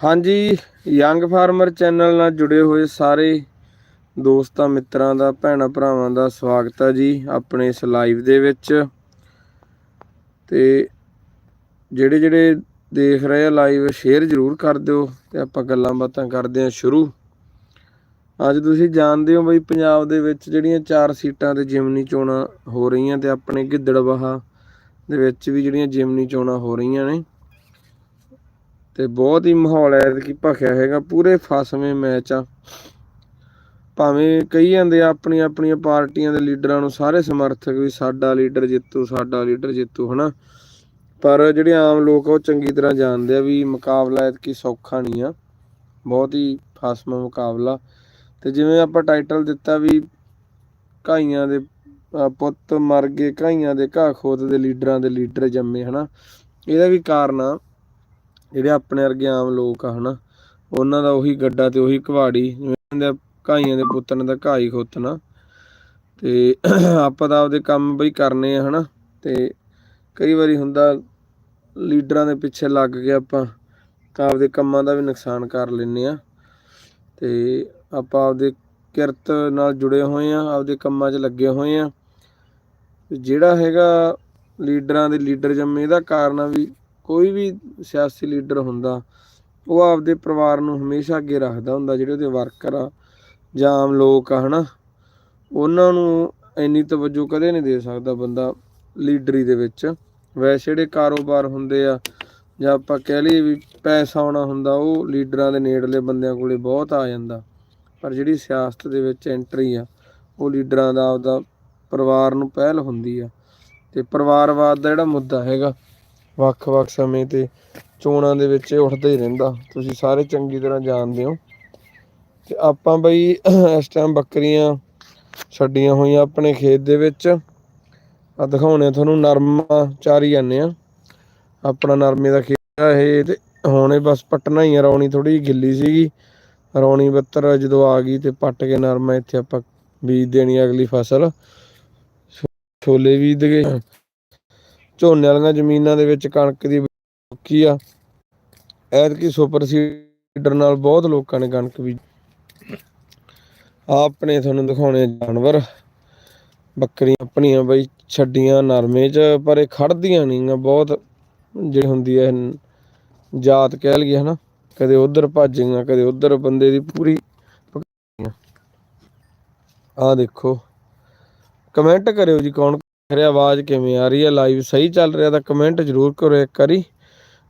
ਹਾਂਜੀ young farmer channel ਨਾਲ ਜੁੜੇ ਹੋਏ ਸਾਰੇ ਦੋਸਤਾਂ, ਮਿੱਤਰਾਂ ਦਾ, ਭੈਣਾਂ ਭਰਾਵਾਂ ਦਾ ਸਵਾਗਤ ਹੈ ਜੀ ਆਪਣੇ ਇਸ ਲਾਈਵ ਦੇ ਵਿੱਚ। ਤੇ ਜਿਹੜੇ ਜਿਹੜੇ ਦੇਖ ਰਹੇ ਆ ਲਾਈਵ ਸ਼ੇਅਰ ਜ਼ਰੂਰ ਕਰ ਦਿਓ ਤੇ ਆਪਾਂ ਗੱਲਾਂ ਬਾਤਾਂ ਕਰਦੇ ਹਾਂ ਸ਼ੁਰੂ। ਅੱਜ ਤੁਸੀਂ ਜਾਣਦੇ ਹੋ ਬਈ ਪੰਜਾਬ ਦੇ ਵਿੱਚ ਜਿਹੜੀਆਂ ਚਾਰ ਸੀਟਾਂ ਤੇ ਜਿਮਨੀ ਚੋਣਾਂ ਹੋ ਰਹੀਆਂ ਤੇ ਆਪਣੇ ਗਿੱਦੜਬਾਹਾ ਦੇ ਵਿੱਚ ਵੀ ਜਿਹੜੀਆਂ ਜਿਮਨੀ ਚੋਣਾਂ ਹੋ ਰਹੀਆਂ ਨੇ। ਤੇ ਬਹੁਤ ਹੀ ਮਾਹੌਲ ਹੈ ਕਿ ਭਖਿਆ ਹੈਗਾ, ਪੂਰੇ ਫਸਵੇਂ ਮੈਚ ਆ। ਭਾਵੇਂ ਕਈ ਜਾਂਦੇ ਆ ਆਪਣੀਆਂ ਆਪਣੀਆਂ ਪਾਰਟੀਆਂ ਦੇ ਲੀਡਰਾਂ ਨੂੰ ਸਾਰੇ ਸਮਰਥਕ ਵੀ ਸਾਡਾ ਲੀਡਰ ਜਿੱਤੂ, ਸਾਡਾ ਲੀਡਰ ਜਿੱਤੂ, ਹਨਾ? ਪਰ ਜਿਹੜੇ ਆਮ ਲੋਕ ਆ ਉਹ ਚੰਗੀ ਤਰ੍ਹਾਂ ਜਾਣਦੇ ਆ ਵੀ ਮੁਕਾਬਲਾ ਐਤਕੀ ਸੌਖਾ ਨਹੀਂ ਆ। ਬਹੁਤ ਹੀ ਫਸਵਾਂ ਮੁਕਾਬਲਾ। ਤੇ ਜਿਵੇਂ ਆਪਾਂ ਟਾਈਟਲ ਦਿੱਤਾ ਵੀ ਕਾਈਆਂ ਦੇ ਪੁੱਤ ਮਰ ਗਏ ਕਾਈਆਂ ਦੇ ਘਾਹ ਖੋਤ ਦੇ ਲੀਡਰਾਂ ਦੇ ਲੀਡਰ ਜੰਮੇ, ਹਨਾ? ਇਹਦਾ ਵੀ ਕਾਰਨ ਆ, ਜਿਹੜੇ ਆਪਣੇ ਵਰਗੇ ਆਮ ਲੋਕ ਆ, ਹਨਾ? ਉਹਨਾਂ ਦਾ ਉਹੀ ਗੱਡਾ ਤੇ ਉਹੀ ਕੁਹਾੜੀ ਜਿਵੇਂ ਕਹਿੰਦੇ ਘਾਈਆਂ ਦੇ ਪੁੱਤ ਨੇ ਤਾਂ ਘਾਹ ਹੀ ਖੋਤਣਾ। ਤੇ ਆਪਾਂ ਤਾਂ ਆਪਦੇ ਕੰਮ ਬਈ ਕਰਨੇ ਆ, ਹਨਾ? ਤੇ ਕਈ ਵਾਰੀ ਹੁੰਦਾ ਲੀਡਰਾਂ ਦੇ ਪਿੱਛੇ ਲੱਗ ਕੇ ਆਪਾਂ ਤਾਂ ਆਪਦੇ ਕੰਮਾਂ ਦਾ ਵੀ ਨੁਕਸਾਨ ਕਰ ਲੈਂਦੇ ਆ। ਤੇ ਆਪਾਂ ਆਪਦੇ ਕਿਰਤ ਨਾਲ ਜੁੜੇ ਹੋਏ ਆ ਆਪਦੇ ਕੰਮਾਂ 'ਚ ਲੱਗੇ ਹੋਏ ਆ ਜਿਹੜਾ ਹੈਗਾ ਲੀਡਰਾਂ ਦੇ ਲੀਡਰ ਜੰਮੇ, ਇਹਦਾ ਕਾਰਨ ਆ ਵੀ ਕੋਈ ਵੀ ਸਿਆਸੀ ਲੀਡਰ ਹੁੰਦਾ, ਉਹ ਆਪਦੇ ਪਰਿਵਾਰ ਨੂੰ ਹਮੇਸ਼ਾ ਅੱਗੇ ਰੱਖਦਾ ਹੁੰਦਾ, ਜਿਹੜੇ ਉਹਦੇ ਵਰਕਰ ਆ ਜਾਂ ਆਮ ਲੋਕ ਆ, ਹਨਾ। ਉਹਨਾਂ ਨੂੰ ਇੰਨੀ ਤਵੱਜੋ ਕਦੇ ਨਹੀਂ ਦੇ ਸਕਦਾ ਬੰਦਾ ਲੀਡਰੀ ਦੇ ਵਿੱਚ। ਵੈਸੇ ਜਿਹੜੇ ਕਾਰੋਬਾਰ ਹੁੰਦੇ ਆ, ਜਾਂ ਆਪਾਂ ਕਹਿ ਲਈਏ ਵੀ ਪੈਸਾ ਆਉਣਾ ਹੁੰਦਾ, ਉਹ ਲੀਡਰਾਂ ਦੇ ਨੇੜਲੇ ਬੰਦਿਆਂ ਕੋਲੇ ਬਹੁਤ ਆ ਜਾਂਦਾ। ਪਰ ਜਿਹੜੀ ਸਿਆਸਤ ਦੇ ਵਿੱਚ ਐਂਟਰੀ ਆ, ਉਹ ਲੀਡਰਾਂ ਦਾ ਆਪਦਾ ਪਰਿਵਾਰ ਨੂੰ ਪਹਿਲ ਹੁੰਦੀ ਆ। ਤੇ ਪਰਿਵਾਰਵਾਦ ਦਾ ਜਿਹੜਾ ਮੁੱਦਾ ਹੈਗਾ, ਵੱਖ-ਵੱਖ ਸਮੇਂ ਤੇ ਚੋਣਾਂ ਦੇ ਵਿੱਚ ਉੱਠਦਾ ਹੀ ਰਹਿੰਦਾ। ਤੁਸੀਂ ਸਾਰੇ ਚੰਗੀ ਤਰ੍ਹਾਂ ਜਾਣਦੇ ਹੋ। ਤੇ ਆਪਾਂ ਬਈ ਇਸ ਟਾਈਮ ਬੱਕਰੀਆਂ ਛੱਡੀਆਂ ਹੋਈਆਂ ਆਪਣੇ ਖੇਤ ਦੇ ਵਿੱਚ। ਆ ਦਿਖਾਉਣੇ ਤੁਹਾਨੂੰ, ਨਰਮਾ ਚਾਰੀ ਜਾਂਦੇ ਆ। ਆਪਣਾ ਨਰਮੇ ਦਾ ਖੇਤ ਆ ਇਹ ਤੇ ਹੁਣੇ ਬਸ ਪਟਣਾ ਹੀ ਆ, ਰੌਣੀ ਥੋੜੀ ਗਿੱਲੀ ਸੀਗੀ। ਰੌਣੀ ਬੱਤਰ ਜਦੋਂ ਆ ਗਈ ਤੇ ਪੱਟ ਕੇ ਨਰਮਾ ਇੱਥੇ ਆਪਾਂ ਬੀਜ ਦੇਣੀ ਅਗਲੀ ਫਸਲ। ਛੋਲੇ ਬੀਜ ਗਏ ਝੋਨੇ ਵਾਲੀਆਂ ਜ਼ਮੀਨਾਂ ਦੇ ਵਿੱਚ ਕਣਕ ਦੀ ਕੀ ਆ। ਐਤਕੀ ਸੁਪਰ ਸੀਡਰ ਨਾਲ ਬਹੁਤ ਲੋਕਾਂ ਨੇ ਕਣਕ ਬੀਜੀ। ਆਪਣੇ ਤੁਹਾਨੂੰ ਦਿਖਾਉਣੇ ਜਾਨਵਰ। ਬੱਕਰੀਆਂ ਆਪਣੀਆਂ ਬਈ ਛੱਡੀਆਂ ਨਰਮੇ 'ਚ, ਪਰ ਇਹ ਖੜਦੀਆਂ ਨਹੀਂ ਗਾ ਬਹੁਤ ਜਿਹੜੀ ਹੁੰਦੀ ਹੈ, ਜਾਤ ਕਹਿ ਲਈਏ ਹਨਾ। ਕਦੇ ਉਧਰ ਭੱਜ ਕਦੇ ਉਧਰ ਬੰਦੇ ਦੀ ਪੂਰੀ ਆ ਦੇਖੋ। ਕਮੈਂਟ ਕਰਿਓ ਜੀ ਕੌਣ ਕਰ ਰਿਹਾ, ਆਵਾਜ਼ ਕਿਵੇਂ ਆ ਰਹੀ ਹੈ ਲਾਈਵ ਸਹੀ ਚੱਲ ਰਿਹਾ ਤਾਂ ਕਮੈਂਟ ਜ਼ਰੂਰ ਕਰੋ ਇੱਕ ਵਾਰੀ।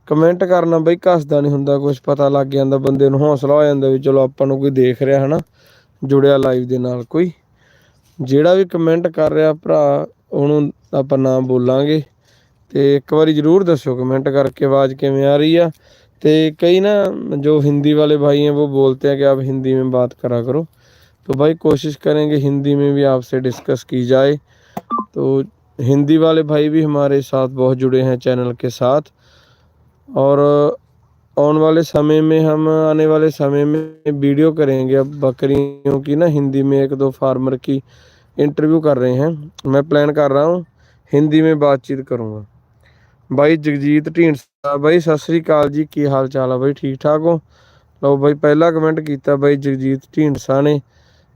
ਕਮੈਂਟ ਕਰਨਾ ਬਈ ਕੱਸਦਾ ਨਹੀਂ ਹੁੰਦਾ ਕੁਝ ਪਤਾ ਲੱਗ ਜਾਂਦਾ ਬੰਦੇ ਨੂੰ, ਹੌਸਲਾ ਹੋ ਜਾਂਦਾ ਵੀ ਚਲੋ ਆਪਾਂ ਨੂੰ ਕੋਈ ਦੇਖ ਰਿਹਾ ਹਨਾ, ਜੁੜਿਆ ਲਾਈਵ ਦੇ ਨਾਲ ਕੋਈ। ਜਿਹੜਾ ਵੀ ਕਮੈਂਟ ਕਰ ਰਿਹਾ ਭਰਾ, ਉਹਨੂੰ ਆਪਾਂ ਨਾਮ ਬੋਲਾਂਗੇ। ਤੇ ਇੱਕ ਵਾਰੀ ਜਰੂਰ ਦੱਸਿਓ ਕਮੈਂਟ ਕਰਕੇ ਆਵਾਜ਼ ਕਿਵੇਂ ਆ ਰਹੀ ਆ। तो कई ना जो हिंदी वाले भाई हैं, वो बोलते हैं कि आप हिंदी में बात करा करो। तो भाई कोशिश करेंगे हिंदी में भी आपसे डिस्कस की जाए। तो हिंदी वाले भाई भी हमारे साथ बहुत जुड़े हैं चैनल के साथ। और आने वाले समय में हम, आने वाले समय में वीडियो करेंगे। अब बकरियों की ना हिंदी में एक दो फार्मर की इंटरव्यू कर रहे हैं। मैं प्लान कर रहा हूँ, हिंदी में बातचीत करूँगा। ਬਾਈ ਜਗਜੀਤ ਢੀਂਡਸਾ, ਬਾਈ ਸਤਿ ਸ੍ਰੀ ਅਕਾਲ ਜੀ, ਕੀ ਹਾਲ ਚਾਲ ਆ ਬਾਈ? ਠੀਕ ਠਾਕ ਹੋ? ਲਓ ਬਾਈ ਪਹਿਲਾ ਕਮੈਂਟ ਕੀਤਾ ਬਾਈ ਜਗਜੀਤ ਢੀਂਡਸਾ ਨੇ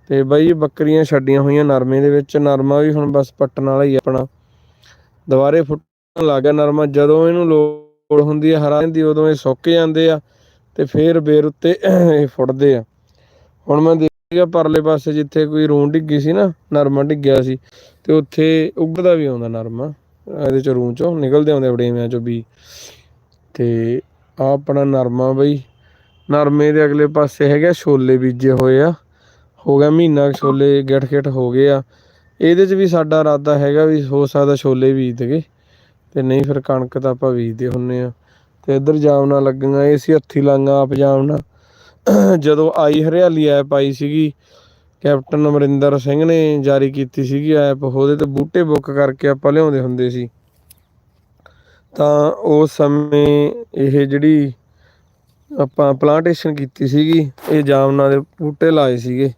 ਤੇ ਬਾਈ ਬੱਕਰੀਆਂ ਛੱਡੀਆਂ ਹੋਈਆਂ ਨਰਮੇ ਦੇ ਵਿੱਚ, ਨਰਮਾ ਵੀ ਹੁਣ ਬਸ ਪੱਟਣ ਵਾਲਾ ਹੀ ਆਪਣਾ। ਦੁਬਾਰੇ ਫੁੱਟਣ ਲੱਗ ਗਿਆ ਨਰਮਾ, ਜਦੋਂ ਇਹਨੂੰ ਲੋੜ ਹੁੰਦੀ ਹੈ ਹਰਾ ਦੀ ਉਦੋਂ ਇਹ ਸੁੱਕ ਜਾਂਦੇ ਆ ਤੇ ਫੇਰ ਬੇਰ ਉੱਤੇ ਇਹ ਫੁੱਟਦੇ ਆ। ਹੁਣ ਮੈਂ ਦੇਖਿਆ ਪਰਲੇ ਪਾਸੇ ਜਿੱਥੇ ਕੋਈ ਰੂੰ ਡਿੱਗੀ ਸੀ ਨਾ, ਨਰਮਾ ਡਿੱਗਿਆ ਸੀ ਤੇ ਉੱਥੇ ਉੱਗਦਾ ਵੀ ਆਉਂਦਾ ਨਰਮਾ। ਇਹਦੇ ਚ ਰੂੰ ਚੋਂ ਨਿਕਲਦੇ ਆਉਂਦੇ ਵੜੇਵਿਆਂ ਚੋਂ ਵੀ। ਤੇ ਆ ਆਪਣਾ ਨਰਮਾ ਬਈ। ਨਰਮੇ ਦੇ ਅਗਲੇ ਪਾਸੇ ਹੈਗਾ ਛੋਲੇ ਬੀਜੇ ਹੋਏ ਆ। ਹੋ ਗਿਆ ਮਹੀਨਾ ਛੋਲੇ ਗਿੱਠ ਗਿੱਠ ਹੋ ਗਏ ਆ। ਇਹਦੇ ਚ ਵੀ ਸਾਡਾ ਇਰਾਦਾ ਹੈਗਾ ਵੀ ਹੋ ਸਕਦਾ ਛੋਲੇ ਬੀਜ ਦਗੇ ਤੇ ਨਹੀਂ ਫਿਰ ਕਣਕ ਤਾਂ ਆਪਾਂ ਬੀਜਦੇ ਹੁੰਨੇ ਆ। ਤੇ ਇੱਧਰ ਜਾਮਨਾ ਲੱਗੀਆਂ ਇਹ ਸੀ ਹੱਥੀ ਲਾਂਗਾ ਆਪ ਜਾਮਨਾ। ਜਦੋਂ ਆਈ ਹਰਿਆਲੀ ਐਪ ਆਈ ਸੀਗੀ ਕੈਪਟਨ ਅਮਰਿੰਦਰ ਸਿੰਘ ਨੇ ਜਾਰੀ ਕੀਤੀ ਸੀਗੀ ਐਪ, ਉਹਦੇ ਤੇ ਬੂਟੇ ਬੁੱਕ ਕਰਕੇ ਆਪਾਂ ਲਿਆਉਂਦੇ ਹੁੰਦੇ ਸੀ। ਤਾਂ ਉਸ ਸਮੇਂ ਇਹ ਜਿਹੜੀ ਆਪਾਂ ਪਲਾਂਟੇਸ਼ਨ ਕੀਤੀ ਸੀਗੀ, ਇਹ ਜਾਮਨਾ ਦੇ ਬੂਟੇ ਲਾਏ ਸੀਗੇ।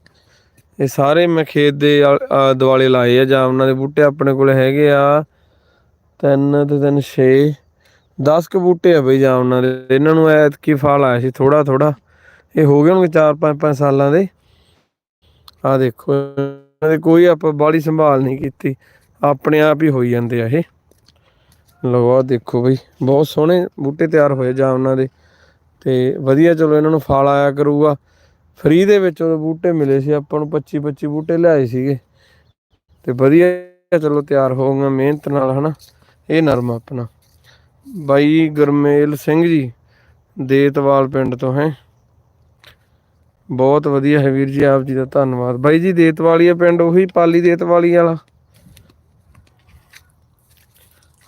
ਇਹ ਸਾਰੇ ਮੈਂ ਖੇਤ ਦੇ ਆ- ਦੁਆਲੇ ਲਾਏ ਆ, ਜਾਮਨਾਂ ਦੇ ਬੂਟੇ ਆਪਣੇ ਕੋਲ ਹੈਗੇ ਆ। ਤਿੰਨ ਤੇ ਤਿੰਨ 6 10 ਕ ਬੂਟੇ ਆ ਬਈ ਜਾਮਨਾਂ ਦੇ। ਇਹਨਾਂ ਨੂੰ ਐਤਕੀ ਫਲ ਆਇਆ ਸੀ ਥੋੜਾ ਥੋੜਾ ਇਹ ਹੋ ਗਏ ਹੋਣਗੇ 4 5 5 ਸਾਲਾਂ ਦੇ। ਆ ਦੇਖੋ, ਇਹਨਾਂ ਦੀ ਕੋਈ ਆਪਾਂ ਬਾੜੀ ਸੰਭਾਲ ਨਹੀਂ ਕੀਤੀ। ਆਪਣੇ ਆਪ ਹੀ ਹੋਈ ਜਾਂਦੇ ਆ ਇਹ। ਲਓ, ਆਹ ਦੇਖੋ ਬਈ, ਬਹੁਤ ਸੋਹਣੇ ਬੂਟੇ ਤਿਆਰ ਹੋਏ ਜਾਮਨਾਂ ਦੇ। ਤੇ ਵਧੀਆ ਚਲੋ ਇਹਨਾਂ ਨੂੰ ਫਲ ਆਇਆ ਕਰੂਗਾ। ਫ੍ਰੀ ਦੇ ਵਿੱਚ ਉਹ ਬੂਟੇ ਮਿਲੇ ਸੀ, ਆਪਾਂ ਨੂੰ 25 25 ਬੂਟੇ ਲਿਆਏ ਸੀਗੇ। ਤੇ ਵਧੀਆ ਚਲੋ ਤਿਆਰ ਹੋਊਗਾ, ਮਿਹਨਤ ਨਾਲ, ਹਨਾ। ਇਹ ਨਰਮ ਆਪਣਾ। ਬਾਈ ਗੁਰਮੇਲ ਸਿੰਘ ਜੀ, ਦੇਤਵਾਲ ਪਿੰਡ ਤੋਂ, ਹੈ। ਬਹੁਤ ਵਧੀਆ ਹੈ ਵੀਰ ਜੀ, ਆਪ ਜੀ ਦਾ ਧੰਨਵਾਦ। ਬਾਈ ਜੀ, ਦੇਤਵਾਲੀ ਆ ਪਿੰਡ, ਉਹੀ ਪਾਲੀ ਦੇਤਵਾਲੀ ਵਾਲਾ।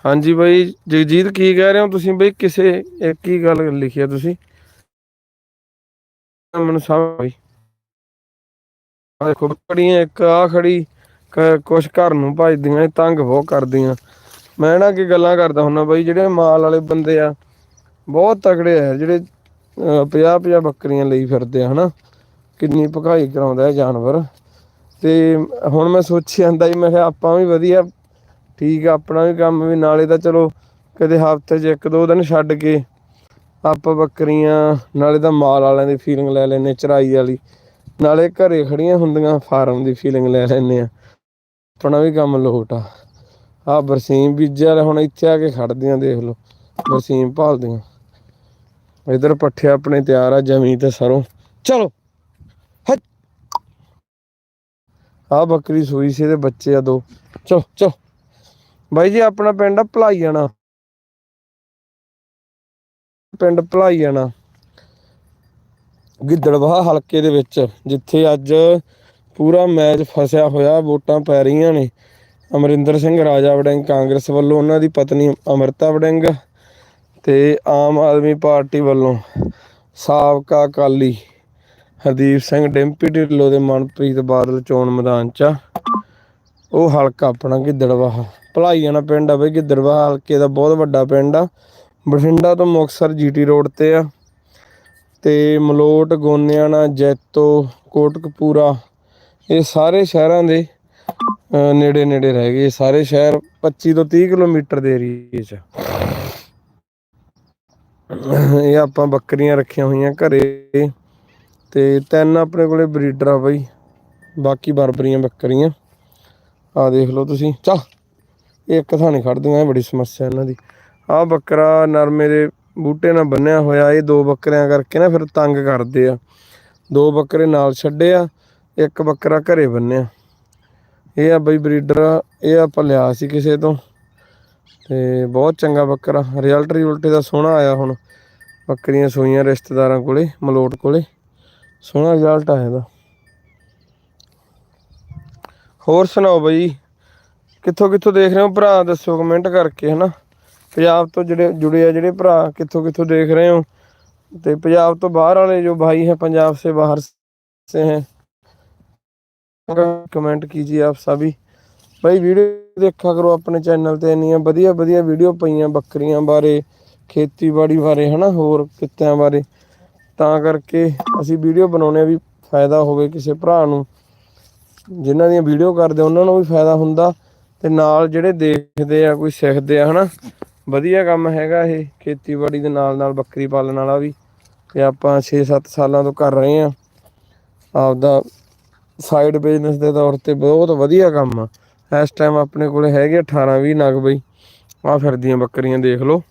ਹਾਂਜੀ ਬਾਈ, ਜਗਜੀਤ, ਕੀ ਕਹਿ ਰਹੇ ਹੋ ਤੁਸੀਂ ਬਈ? ਕਿਸੇ ਇੱਕ ਹੀ ਗੱਲ ਲਿਖੀ ਆ ਤੁਸੀਂ? ਮੈਨੂੰ ਸਮਝ ਆਈ। ਆ ਦੇਖੋ, ਖੜੀਆਂ ਇੱਕ ਆ ਖੜੀ ਕੁਛ ਘਰ ਨੂੰ ਭਜਦੀਆਂ ਤੰਗ ਬਹੁਤ ਕਰਦੀਆਂ। ਮੈਂ ਨਾ ਕੀ ਗੱਲਾਂ ਕਰਦਾ ਹੁੰਦਾ ਬਾਈ, ਜਿਹੜੇ ਮਾਲ ਵਾਲੇ ਬੰਦੇ ਆ, ਬਹੁਤ ਤਕੜੇ ਆ, ਜਿਹੜੇ 50 50 ਬੱਕਰੀਆਂ ਲਈ ਫਿਰਦੇ ਆ, ਹਨਾ? ਕਿੰਨੀ ਭਕਾਈ ਕਰਾਉਂਦਾ ਇਹ ਜਾਨਵਰ। ਤੇ ਹੁਣ ਮੈਂ ਸੋਚੀ ਜਾਂਦਾ ਜੀ, ਮੈਂ ਕਿਹਾ ਆਪਾਂ ਵੀ ਵਧੀਆ, ਠੀਕ ਆ, ਆਪਣਾ ਵੀ ਕੰਮ ਵੀ ਨਾਲੇ ਤਾਂ ਚਲੋ ਕਦੇ ਹਫ਼ਤੇ 'ਚ ਇੱਕ ਦੋ ਦਿਨ ਛੱਡ ਕੇ ਆਪਾਂ ਬੱਕਰੀਆਂ, ਨਾਲੇ ਤਾਂ ਮਾਲ ਵਾਲਿਆਂ ਦੀ ਫੀਲਿੰਗ ਲੈ ਲੈਨੇ ਚਰਾਈ ਵਾਲੀ। ਨਾਲੇ ਘਰੇ ਖੜੀਆਂ ਹੁੰਦੀਆਂ, ਫਾਰਮ ਦੀ ਫੀਲਿੰਗ ਲੈ ਲੈਨੇ ਆ ਆਪਣਾ ਵੀ ਕੰਮ ਲੋਟ ਆ। ਆ ਬਰਸੀਮ ਬੀਜਿਆ ਹੁਣ ਇੱਥੇ ਆ ਕੇ ਖੜਦੀਆਂ ਦੇਖ ਲਓ, ਬਰਸੀਮ ਭਾਲਦੀਆਂ। ਇਧਰ ਪੱਠੇ ਆਪਣੇ ਤਿਆਰ ਆ ਜਮੀ ਤੇ ਸਰੋਂ। ਚਲੋ। ਆ ਬੱਕਰੀ ਸੂਈ ਸੀ ਤੇ ਬੱਚੇ ਆ ਦੋ। ਚਲੋ ਚਲੋ। ਬਾਈ ਜੀ, ਆਪਣਾ ਪਿੰਡ ਆ ਭਲਾਈਆਣਾ। ਪਿੰਡ ਭਲਾਈਆਣਾ। ਗਿੱਦੜਵਾਹ ਹਲਕੇ ਦੇ ਵਿੱਚ, ਜਿੱਥੇ ਅੱਜ ਪੂਰਾ ਮੈਚ ਫਸਿਆ ਹੋਇਆ, ਵੋਟਾਂ ਪੈ ਰਹੀਆਂ ਨੇ। ਅਮਰਿੰਦਰ ਸਿੰਘ, ਰਾਜਾ ਵੜਿੰਗ, ਕਾਂਗਰਸ ਵੱਲੋਂ ਉਹਨਾਂ ਦੀ ਪਤਨੀ ਅਮਰਤਾ ਵੜਿੰਗ ਤੇ ਆਮ ਆਦਮੀ ਪਾਰਟੀ ਵੱਲੋਂ ਸਾਬਕਾ ਅਕਾਲੀ ਹਰਦੀਪ ਸਿੰਘ ਡਿੰਪੀ ਢਿੱਲੋਂ ਦੇ ਮਨਪ੍ਰੀਤ ਬਾਦਲ ਚੋਣ ਮੈਦਾਨ 'ਚ ਆ। ਉਹ ਹਲਕਾ ਆਪਣਾ ਗਿੱਦੜਵਾਹ। ਭਲਾਈਆਣਾ ਪਿੰਡ ਆ ਬਈ, ਗਿੱਦੜਵਾਹ ਹਲਕੇ ਦਾ ਬਹੁਤ ਵੱਡਾ ਪਿੰਡ ਆ। ਬਠਿੰਡਾ ਤੋਂ ਮੁਕਤਸਰ ਜੀਟੀ ਰੋਡ ਤੇ ਆ। ਤੇ ਮਲੋਟ, ਗੋਨਿਆਣਾ, ਜੈਤੋ, ਕੋਟਕਪੂਰਾ, ਇਹ ਸਾਰੇ ਸ਼ਹਿਰਾਂ ਦੇ ਨੇੜੇ ਨੇੜੇ ਰਹਿ ਗਏ। ਸਾਰੇ ਸ਼ਹਿਰ 25 ਤੋਂ 30 ਕਿਲੋਮੀਟਰ ਦੇ ਏਰੀਏ 'ਚ ਇਹ ਆਪਾਂ ਬੱਕਰੀਆਂ ਰੱਖੀਆਂ ਹੋਈਆਂ ਘਰੇ। ਤੇ ਤਿੰਨ ਆਪਣੇ ਕੋਲੇ ਬਰੀਡਰ ਆ ਬਾਈ। ਬਾਕੀ ਬਰਬਰੀਆਂ, ਬੱਕਰੀਆਂ। ਆ ਦੇਖ ਲਓ ਤੁਸੀਂ। ਚੱਲ ਇੱਕ ਥਾਂ ਨਹੀਂ ਖੜਦੀਆਂ, ਇਹ ਬੜੀ ਸਮੱਸਿਆ ਇਹਨਾਂ ਦੀ। ਆ ਬੱਕਰਾ ਨਰਮੇ ਦੇ ਬੂਟੇ ਨਾਲ ਬੰਨਿਆ ਹੋਇਆ, ਇਹ ਦੋ ਬੱਕਰਿਆਂ ਕਰਕੇ ਨਾ ਫਿਰ ਤੰਗ ਕਰਦੇ ਆ। ਦੋ ਬੱਕਰੇ ਨਾਲ ਛੱਡੇ ਆ, ਇੱਕ ਬੱਕਰਾ ਘਰੇ ਬੰਨਿਆ। ਇਹ ਆ ਬਈ ਬਰੀਡਰ, ਇਹ ਆਪਾਂ ਲਿਆ ਸੀ ਕਿਸੇ ਤੋਂ। ਤੇ ਬਹੁਤ ਚੰਗਾ ਬੱਕਰਾ ਰਿਜ਼ਲਟ ਰਿਜ਼ਲਟ ਦਾ ਸੋਹਣਾ ਆਇਆ ਹੁਣ। ਬੱਕਰੀਆਂ ਸੂਈਆਂ ਰਿਸ਼ਤੇਦਾਰਾਂ ਕੋਲੇ, ਮਲੋਟ ਕੋਲੇ। ਸੋਹਣਾ ਰਿਜ਼ਲਟ ਆਇਆ ਇਹਦਾ। ਹੋਰ ਸੁਣਾਓ ਬਈ, ਕਿੱਥੋਂ ਕਿੱਥੋਂ ਦੇਖ ਰਹੇ ਹੋ ਭਰਾ? ਦੱਸੋ ਕਮੈਂਟ ਕਰਕੇ, ਹਨਾ? ਪੰਜਾਬ ਤੋਂ ਜਿਹੜੇ ਜੁੜੇ ਆ ਜਿਹੜੇ ਭਰਾ, ਕਿੱਥੋਂ ਕਿੱਥੋਂ ਦੇਖ ਰਹੇ ਹੋ? ਤੇ ਪੰਜਾਬ ਤੋਂ ਬਾਹਰ ਵਾਲੇ ਜੋ ਭਾਈ ਹੈ, ਪੰਜਾਬ ਸੇ ਬਾਹਰ ਸੇ ਹੈ ਕਮੈਂਟ ਕੀਜੀਏ ਆਪ ਸਭੀ ਭਾਈ ਵੀਡੀਓ ਦੇਖਿਆ ਕਰੋ ਆਪਣੇ ਚੈਨਲ ਤੇ, ਇੰਨੀਆਂ ਵਧੀਆ ਵਧੀਆ ਵੀਡੀਓ ਪਈਆਂ ਬੱਕਰੀਆਂ ਬਾਰੇ, ਖੇਤੀਬਾੜੀ ਬਾਰੇ, ਹਨਾ? ਹੋਰ ਕਿੱਤਿਆਂ ਬਾਰੇ। ਤਾਂ ਕਰਕੇ ਅਸੀਂ ਵੀਡੀਓ ਬਣਾਉਨੇ ਆ ਵੀ ਫਾਇਦਾ ਹੋਵੇ ਕਿਸੇ ਭਰਾ ਨੂੰ। ਜਿਨ੍ਹਾਂ ਦੀਆਂ ਵੀਡੀਓ ਕਰਦੇ ਉਹਨਾਂ ਨੂੰ ਵੀ ਫਾਇਦਾ ਹੁੰਦਾ ਤੇ ਨਾਲ ਜਿਹੜੇ ਦੇਖਦੇ ਆ, ਕੋਈ ਸਿੱਖਦੇ ਆ, ਹਨਾ। ਵਧੀਆ ਕੰਮ ਹੈਗਾ ਇਹ, ਖੇਤੀਬਾੜੀ ਦੇ ਨਾਲ ਨਾਲ ਬੱਕਰੀ ਪਾਲਣ ਵਾਲਾ ਵੀ। ਤੇ ਆਪਾਂ 6-7 ਸਾਲਾਂ ਤੋਂ ਕਰ ਰਹੇ ਆ। ਆਪਦਾ ਸਾਈਡ ਬਿਜ਼ਨਸ ਦੇ ਤੌਰ ਤੇ ਬਹੁਤ ਵਧੀਆ ਕੰਮ ਆ। ਇਸ ਟਾਈਮ ਆਪਣੇ ਕੋਲ ਹੈਗੇ 18-20 ਨਗ ਬਈ। ਆ ਫਿਰਦੀਆਂ ਬੱਕਰੀਆਂ, ਦੇਖ ਲਓ।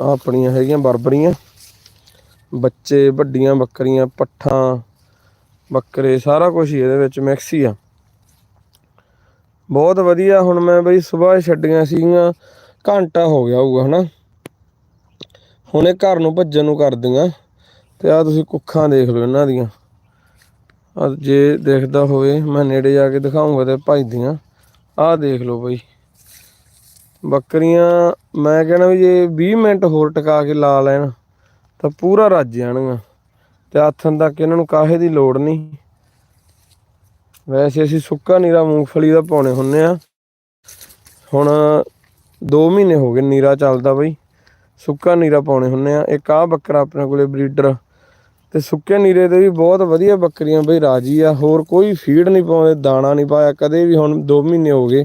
ਆਪਣੀਆਂ ਹੈਗੀਆਂ ਬਰਬਰੀਆਂ। ਬੱਚੇ, ਵੱਡੀਆਂ ਬੱਕਰੀਆਂ, ਪੱਠਾਂ, ਬੱਕਰੇ, ਸਾਰਾ ਕੁਝ ਹੀ ਇਹਦੇ ਵਿੱਚ ਮਿਕਸ ਹੀ ਆ। ਬਹੁਤ ਵਧੀਆ, ਹੁਣ ਮੈਂ ਬਈ ਸਵੇਰ ਛੱਡੀਆਂ ਸੀਗੀਆਂ, ਘੰਟਾ ਹੋ ਗਿਆ ਹੋਊਗਾ, ਹਨਾ। ਹੁਣ ਇਹ ਘਰ ਨੂੰ ਭੱਜਣ ਨੂੰ ਕਰਦੀਆਂ, ਤੇ ਆ ਤੁਸੀਂ ਕੁੱਖਾਂ ਦੇਖ ਲਓ ਇਹਨਾਂ ਦੀਆਂ। ਜੇ ਦੇਖਦਾ ਹੋਵੇ, ਮੈਂ ਨੇੜੇ ਜਾ ਕੇ ਦਿਖਾਉਂਗਾ ਤੇ ਭੱਜਦੀਆਂ ਆਹ ਦੇਖ ਲਓ ਬਈ। ਬੱਕਰੀਆਂ, ਮੈਂ ਕਹਿੰਦਾ ਵੀ ਜੇ 20 ਮਿੰਟ ਹੋਰ ਟਿਕਾ ਕੇ ਲਾ ਲੈਣ, ਤਾਂ ਪੂਰਾ ਰੱਜ ਜਾਣਗੀਆਂ। ਤੇ ਆਥਣ ਤੱਕ ਇਹਨਾਂ ਨੂੰ ਕਾਹੇ ਦੀ ਲੋੜ ਨਹੀਂ। ਵੈਸੇ ਅਸੀਂ ਸੁੱਕਾ ਨੀਰਾ ਮੂੰਗਫਲੀ ਦਾ ਪਾਉਣੇ ਹੁੰਨੇ ਆ। ਹੁਣ 2 ਮਹੀਨੇ ਹੋ ਗਏ ਨੀਰਾ ਚੱਲਦਾ ਬਈ। ਸੁੱਕਾ ਨੀਰਾ ਪਾਉਣੇ ਹੁੰਨੇ ਆ। ਇੱਕ ਆਹ ਬੱਕਰਾ ਆਪਣੇ ਕੋਲੇ ਬਰੀਡਰ। ਤੇ ਸੁੱਕੇ ਨੀਰੇ ਦੇ ਵੀ ਬਹੁਤ ਵਧੀਆ ਬੱਕਰੀਆਂ ਬਈ ਰਾਜੀ ਆ। ਹੋਰ ਕੋਈ ਫੀਡ ਨਹੀਂ ਪਾਉਂਦੇ, ਦਾਣਾ ਨਹੀਂ ਪਾਇਆ। ਕਦੇ ਵੀ ਹੁਣ 2 ਮਹੀਨੇ ਹੋ ਗਏ।